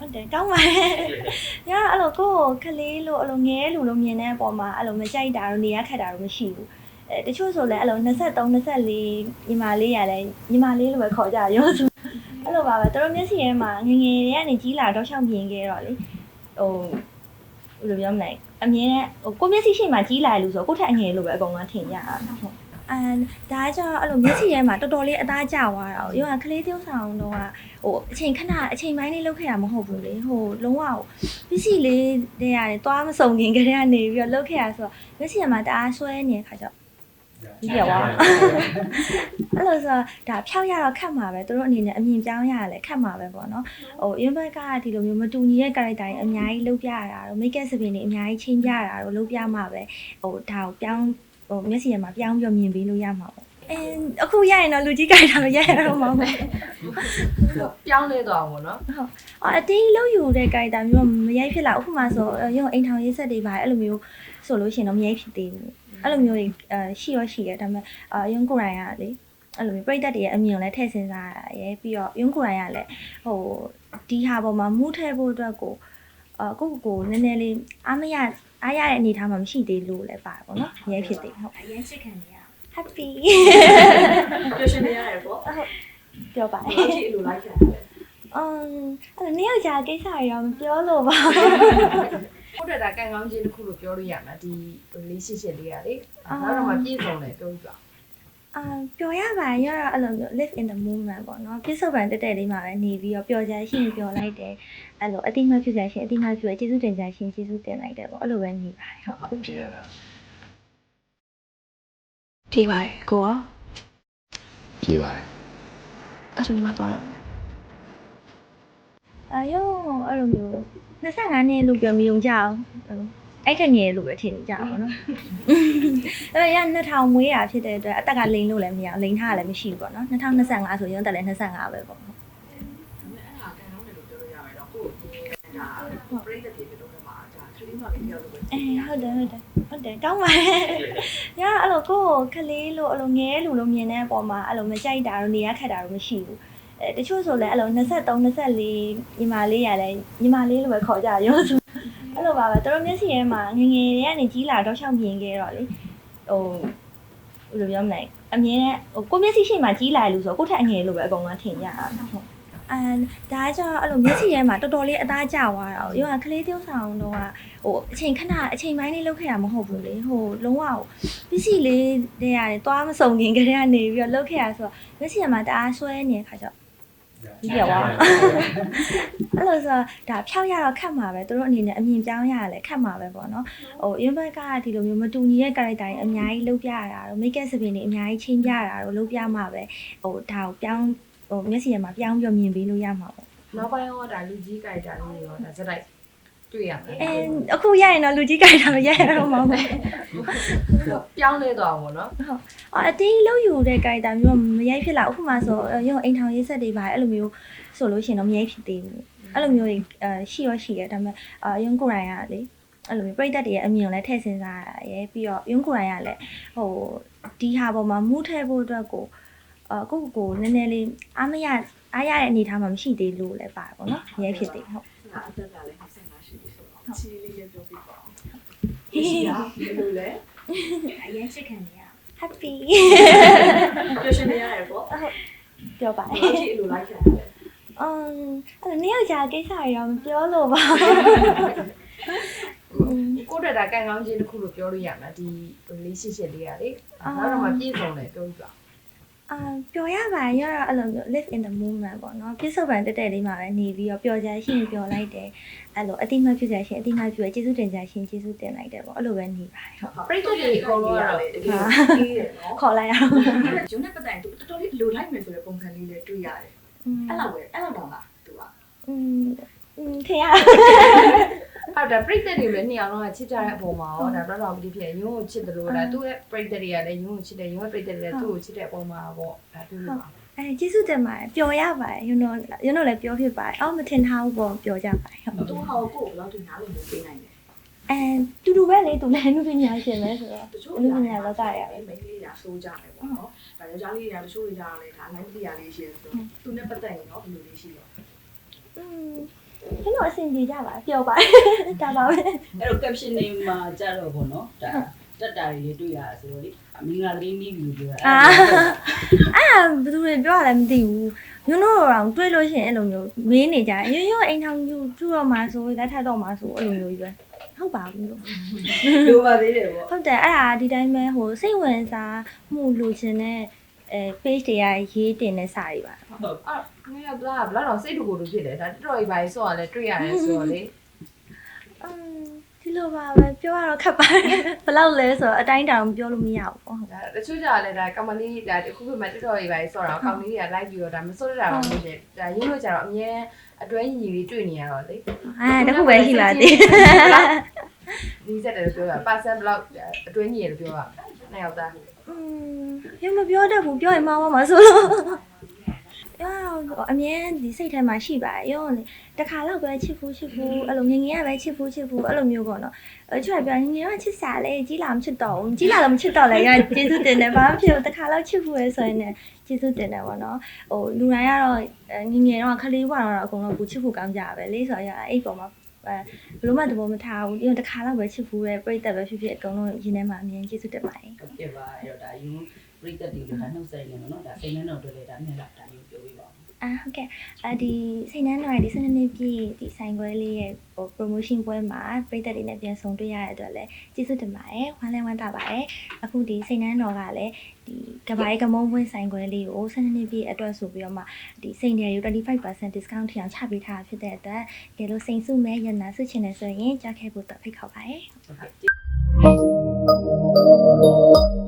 ဟုတ်တယ်ကောင်းပါတယ်။ညအဲ့လိုကိုယ့်ကိုခလေးလို့အဲ့လိုငဲလူလို့မြင်တဲ့အပေါ်မှာအဲ့လိုမကြိုက်တာတော့နေရခက်တာတော့မရှိဘူး။အဲတချို့ဆိုလည်းအဲ့လို23 24ညီမလေးရလဲညီမလေးလိုပဲခေါ်ကြရောဆိုအဲ့လိုပါပဲသူတို့မျက်စိထဲမှာငငယ်တွေကနေကြီးလာတော့ရှောက်မြင်ခဲ့တော့လေဟိုဘယ်လိုပြောမလဲအမြင်နဲ့ဟိုကိုယ့်မျက်စိရှိမှကြီးလာလို့ဆိုတော့ကိုယ့်ထက်အငယ်လို့ပဲအကုန်လုံးထင်ကြတာဟုတ် အန်ဒါကကျတော့အဲ့လိုမျက်စိထဲမှာတော်တော်လေးအသားကျသွားတာ။ရောကကလေး tiêu ဆောင်တော့ဟိုအချိန်ခဏအချိန်ပိုင်းလေးလောက်ခဲ့တာမဟုတ်ဘူးလေ။ဟိုလုံးဝပစ္စည်းလေးတည်းရတယ်သွားမစုံခင်ကတည်းကနေပြီးတော့လောက်ခဲ့ရဆိုတော့မျက်စိထဲမှာတအားဆွဲနေတဲ့ခါကျတော့ဒီပြောသွားအဲ့လိုဆိုဒါဖြောက်ရတော့ခတ်မှာပဲသူတို့အနေနဲ့အမြင်ပြောင်းရရလဲခတ်မှာပဲပေါ့နော်ဟို impact ကဒီလိုမျိုးမတူညီတဲ့ character တွေအများကြီးလုပ်ပြရတာတော့ make up စပင်တွေအများကြီးချင်းပြရတာတော့လုပ်ပြမှာပဲဟိုဒါကိုပြောင်း ဟိုမျက်စိထဲမှာပြောင်းပြီးမြင်ပေးလို့ရမှာပေါ့အင်းအခုရရင်တော့လူကြီး character မရရတော့မှာမဟုတ်ပြောင်းလဲသွားပါတော့အော်အတင်းလုံးယူတဲ့ character မျိုးမရိုက်ဖြစ်လာအခုမှဆိုရုံအိမ်ထောင်ရေးဆက်တွေပါအဲ့လိုမျိုးဆိုလို့ရှိရင်တော့မရိုက်ဖြစ်သေးဘူးအဲ့လိုမျိုးတွေအဲရှိရောရှိတယ်ဒါပေမဲ့အာရုံကိုယ်တိုင်ကလေအဲ့လိုမျိုးပြိတက်တွေရဲ့အမြင်ကိုလည်းထည့်စဉ်းစားရရဲပြီးတော့ရုံကိုယ်တိုင်ကလည်းဟိုဒီဟာပေါ်မှာမူးထဲဖို့အတွက်ကိုအာကိုကိုကိုနည်းနည်းလေးအားမရ အားရတဲ့အနေအထားမှာမရှိသေးလို့လည်းပါတယ်ပေါ့နော်မရိုက်ဖြစ်သေးဟုတ် အရင်ချစ်ခံနေရ happy ပျော်ရွှင်နေရတယ်ပေါ့ပြောပါဘာဦးဖြစ်အလိုလိုက်ခံလဲအမ်အဲ့နေ့ယောက်ျားကိစ္စတွေတော့မပြောလို့ပါဟုတ်တယ်ဒါကံကောင်းခြင်းတစ်ခုလို့ပြောလို့ရမှာဒီ relationship လေးကလေနောက်တော့မှပြည့်စုံတယ်ပြောပြပါ အာပျော်ရပါရင်ရတော့အဲ့လိုမျိုး live in the moment ပေါ့နော်ပြစ္ဆုတ်ပံတက်တက်လေးမှာပဲနေပြီးတော့ပျော်ကြရှင်ပျော်လိုက်တယ်အဲ့လိုအတိမတ်ဖြစ်ကြရှင်အတိမတ်ဖြစ်ရကျေးဇူးတင်ကြရှင်ကျေးဇူးတင်လိုက်တယ်ပေါ့အဲ့လိုပဲနေပါတယ်ဟုတ်ဖြစ်ရတာဖြေပါတယ်ကိုရောပြေးပါတယ်အဲ့ဆိုညီမသွားတော့အာယောအဲ့လိုမျိုး25နှစ်လို့ပြောမယုံကြအောင် အဲ့ထက်ငယ်လို့ပဲထင်ကြအောင်နော်အဲ့ရ2000မွေးတာဖြစ်တဲ့အတွက်အသက်ကလိန်လို့လည်းမရအောင်လိန်ထားရလည်းမရှိဘူးပေါ့နော်2025ဆိုရင်တက်လည်း25ပဲပေါ့ဒါပေမဲ့အဲ့ဒါကံကောင်းတယ်လို့ပြောလို့ရမယ်တော့ကိုယ့်ကိုဒါပြိတ္တတွေပြောတော့မှာဒါကလေးမလေးပြောလို့ပဲအေးဟုတ်တယ်ဟုတ်တယ်ဟုတ်တယ်ကောင်းပါတယ်။ညအဲ့လိုကိုယ့်ကိုခလေးလို့အဲ့လိုငဲလူလို့မြင်တဲ့အပေါ်မှာအဲ့လိုမကြိုက်တာတော့နေရခက်တာတော့မရှိဘူး။အဲတချို့ဆိုလည်းအဲ့လို23 24ညီမလေးရလဲညီမလေးလိုပဲခေါ်ကြရောဆို အဲ့လိုပါပဲသူတို့မျက်စိထဲမှာငငယ်တွေကနေကြီးလာတော့ရှောက်မြင်ခဲ့တော့လေဟိုဘယ်လိုပြောမလဲအမြင်နဲ့ဟိုကိုယ့်မျက်စိရှိမှကြီးလာလို့ဆိုတော့ကိုယ့်ထက်အငယ်လို့ပဲအကုန်လုံးထင်ကြတာဟုတ်အန်ဒါကကျတော့အဲ့လိုမျက်စိထဲမှာတော်တော်လေးအသားကျသွားတာ။ရောကကလေး tiêu ဆောင်တော့ဟိုအချိန်ခဏအချိန်ပိုင်းလေးလောက်ခဲ့တာမဟုတ်ဘူးလေ။ဟိုလုံးဝပစ္စည်းလေးတည်းရတယ်သွားမစုံခင်ကတည်းကနေပြီးတော့လောက်ခဲ့ရဆိုတော့မျက်စိထဲမှာတအားဆွဲနေတဲ့ခါကျတော့ ဒီပြောသွားအဲ့လိုဆိုဒါဖြောက်ရတော့ခတ်မှာပဲသူတို့အနေနဲ့အမြင်ပြောင်းရရလဲခတ်မှာပဲပေါ့နော်ဟို impact ကဒီလိုမျိုးမတူညီတဲ့ character တွေအများကြီးလုပ်ပြရတာတော့ make up စပင်တွေအများကြီးချင်းပြရတာတော့လုပ်ပြမှာပဲဟိုဒါကိုပြောင်းဟိုမျက်စိထဲမှာပြောင်းပြီးမြင်ပေးလို့ရမှာပေါ့နောက်ပိုင်းတော့ဒါလူကြီးကြိုက်တာလေးတွေရောဒါစက်တိုက် တွေ့ရမယ်အဲအခုရရင်တော့လူကြီးကြိုက်တာမရရတော့မှာမဟုတ်ပြောင်းလဲသွားပါတော့အော်အတင်းလုံးယူတဲ့ character မျိုးမရိုက်ဖြစ်လာအခုမှဆိုရုံအိမ်ထောင်ရေးဆက်တွေပါအဲ့လိုမျိုးဆိုလို့ရှိရင်တော့မရိုက်ဖြစ်သေးဘူးအဲ့လိုမျိုးတွေအဲရှိရောရှိရဲဒါပေမဲ့အာရုံကိုယ်တိုင်ကလေအဲ့လိုမျိုးပြိတက်တွေရဲ့အမြင်ကိုလည်းထည့်စဉ်းစားရရဲပြီးတော့ရုံကိုယ်တိုင်ကလည်းဟိုဒီဟာပေါ်မှာမူးထဲဖို့အတွက်ကိုအာကိုကိုကိုနည်းနည်းလေးအားမရအားရတဲ့အနေအထားမှာမရှိသေးလို့လည်းပါတယ်ပေါ့နော်မရိုက်ဖြစ်သေးဟုတ်ဒါအသက်ကလည်း25ရှိပြီဆိုတော့ ချီလေးလေးပြောပြပါအောင်ရှိတာဘယ်လိုလဲအရင်ချစ်ခံနေရ happy ပျော်ရွှင်နေရတယ်ပေါ့ပြောပါဘာဦးဖြစ်အလိုလိုက်ခံလဲအမ်အဲ့နေ့ယောက်ျားကိစ္စတွေတော့မပြောလို့ပါကိုယ့်တက်ဒါကံကောင်းခြင်းတစ်ခုလို့ပြောလို့ရမှာဒီ relationship လေးကလေနောက်တော့မှပြည့်စုံတယ်ပြောပြပါ အာပျော်ရပါရင်ရတော့အဲ့လိုမျိုး live in the moment ပေါ့နော်ပြစ္ဆုတ်ပံတက်တက်လေးမှာပဲနေပြီးတော့ပျော်ကြရှင်ပျော်လိုက်တယ်အဲ့လိုအတိမတ်ဖြစ်ကြရှင်အတိမတ်ဖြစ်ရကျေးဇူးတင်ကြရှင်ကျေးဇူးတင်လိုက်တယ်ပေါ့အဲ့လိုပဲနေပါတယ်ဟုတ် ပြိတ္တတွေအကုန်လုံးကတော့ တကယ်ကြီးတယ်နော် ခေါ်လိုက်အောင် ဂျုံနဲ့ပတ်သက်တော်တော်လေးလိုလိုက်မယ်ဆိုတဲ့ပုံစံလေးလည်းတွေ့ရတယ်အဲ့လောက်ပဲအဲ့လောက်တောင်လားသူက อืมอืมထင်ရ ဟုတ်တယ်ပြိတ္တတွေလည်းနှစ်ယောက်လုံးကချစ်ကြတဲ့အပေါ်မှာရောဒါတော့တော့ဒီဖြစ်ရုံးကိုချစ်တယ်လို့ဒါသူ့ရဲ့ပြိတ္တတွေကလည်းရုံးကိုချစ်တယ်ရုံးရဲ့ပြိတ္တတွေလည်းသူ့ကိုချစ်တဲ့အပေါ်မှာပေါ့ဒါပြောလို့ပါအဲကျေးဇူးတင်ပါတယ်ပျော်ရပါတယ် you know you know လည်းပြောဖြစ်ပါတယ်အော်မထင်ထားဘူးပေါ့ပျော်ကြပါတယ်ဟုတ်သူဟောကိုဘယ်လောက်ထိနားလည်မှုပေးနိုင်လဲအဲတူတူပဲလေသူလည်းနုပညာရှင်ပဲဆိုတော့တချို့နုပညာလောကရပဲမိန်းကလေးညာဆိုးကြတယ်ပေါ့နော်ဒါယောက်ျားလေးညာတချို့တွေညာလဲဒါအနိုင်တရားလေးရှိတယ်ဆိုသူနဲ့ပတ်သက်ရင်တော့ဘယ်လိုလေးရှိလဲอืม ကျွန်တော်အဆင်ပြေကြပါပျော်ပါဒါပါပဲအဲ့တော့ caption နေမှာကြတော့ပေါ့နော်ဒါတက်တာတွေတွေ့ရတာဆိုတော့လေအမင်္ဂလာလေးနီးပြီလို့ပြောတာအာအဲ့ဒါဘယ်သူတွေပြောရလဲမသိဘူးညွန်းတို့တော့တွေ့လို့ရှိရင်အဲ့လိုမျိုးမင်းနေကြတယ်ရိုးရိုးအိမ်ထောင်ယူထူတော့မှာဆိုလက်ထပ်တော့မှာဆိုအဲ့လိုမျိုးကြီးပဲဟုတ်ပါဘူးလို့လိုပါသေးတယ်ပေါ့ဟုတ်တယ်အဲ့ဒါဒီတိုင်းပဲဟိုစိတ်ဝင်စားမှုလူချင်းတဲ့ အဲ page တွေကရေးတင်တဲ့စာတွေပါဟုတ်ဟုတ်အဲ့ငါရောက်လာဘလောက်တော့စိတ်တူကိုတူဖြစ်တယ်ဒါတော်တော်ကြီးပါရေးဆော့ရလဲတွေ့ရတယ်ဆိုတော့လေအမ်ဒီလိုပါပဲပြောရတော့ခက်ပါတယ်ဘယ်လောက်လဲဆိုတော့အတိုင်းတောင်ပြောလို့မရဘူးပေါ့ဟုတ်ဒါတချို့ကြလဲဒါကမလေးဒါအခုပြမှတော်တော်ကြီးပါရေးဆော့တာကောင်လေးတွေကလိုက်ပြီးတော့ဒါမစိုးရတာတော့မဟုတ်တယ်ဒါရင်းလို့ကြတော့အမြဲအတွဲညီကြီးတွေ့နေရတော့လေအဲတခုပဲရှိပါသေးဒီစက်တယ်လို့ပြောတာပါဆန်ဘလောက်အတွဲညီရလို့ပြောတာနှစ်ယောက်သား อืมရမပြောတတ်ဘူးပြောရင်မှားပါမှာဆိုလို့အာအမြဲဒီစိတ်ထဲမှာရှိပါတယ်ရောလေတခါတော့ပဲချစ်ဘူးချစ်ဘူးအဲ့လိုငငယ်ကပဲချစ်ဘူးချစ်ဘူးအဲ့လိုမျိုးပေါ့နော်အဲ့ကျွတ်ပြောငငယ်ကချစ်စားလေကြီးလာမချစ်တော့ဘူးကြီးလာတော့မချစ်တော့လေရကျေးဇူးတင်တယ်ဘာမှဖြစ်ဘူးတခါတော့ချစ်ဘူးလေဆိုရင်လည်းကျေးဇူးတင်တယ်ပေါ့နော်ဟိုလူတိုင်းကတော့ငငယ်တော့ခလေးဘွားတော့အကုန်လုံးဘူးချစ်ဖို့ကောင်းကြပဲလေဆိုတော့အဲ့ပေါ်မှာ အဲဘလို့မှတဘောမထားဘူးပြီးတော့တခါတော့ပဲချစ်ဘူးလေပြိတ္တပဲဖြစ်ဖြစ်အကုန်လုံးရင်ထဲမှာအမြင်ကျေးဇူးတင်ပါတယ်ဟုတ်ကဲ့ပါအဲ့တော့ဒါယူပရိသတ်တွေလည်းဒါနှုတ်ဆက်နေတယ်နော်ဒါစိတ်နှလုံးတွေလည်းဒါနဲ့လားဒါယူပြောပြပါဦး အာဟုတ်ကဲ့အဒီစိတ်နှမ်းတော်ရဲ့ဒီစနေနေ့ပြည့်ဒီဆိုင်ခွဲလေးရဲ့ဟို promotion ပွဲမှာပြည်သက်တွေနဲ့ပြန်ဆုံတွေ့ရတဲ့အတွက်လည်းကျေးဇူးတင်ပါတယ်ဝမ်းလဲဝမ်းသာပါတယ်အခုဒီစိတ်နှမ်းတော်ကလည်းဒီကဘာရေးကမုံပွဲဆိုင်ခွဲလေးကိုစနေနေ့ပြည့်အတွက်ဆိုပြီးတော့မှဒီစိတ်တွေ25% discount ထည့်အောင်ချပေးထားဖြစ်တဲ့အတွက်ဒီလိုစိန်စုမဲ့ရနာဆွချင်တယ်ဆိုရင်ကြားခဲ့ဖို့တော့ဖိတ်ခေါ်ပါတယ်ဟုတ်ကဲ့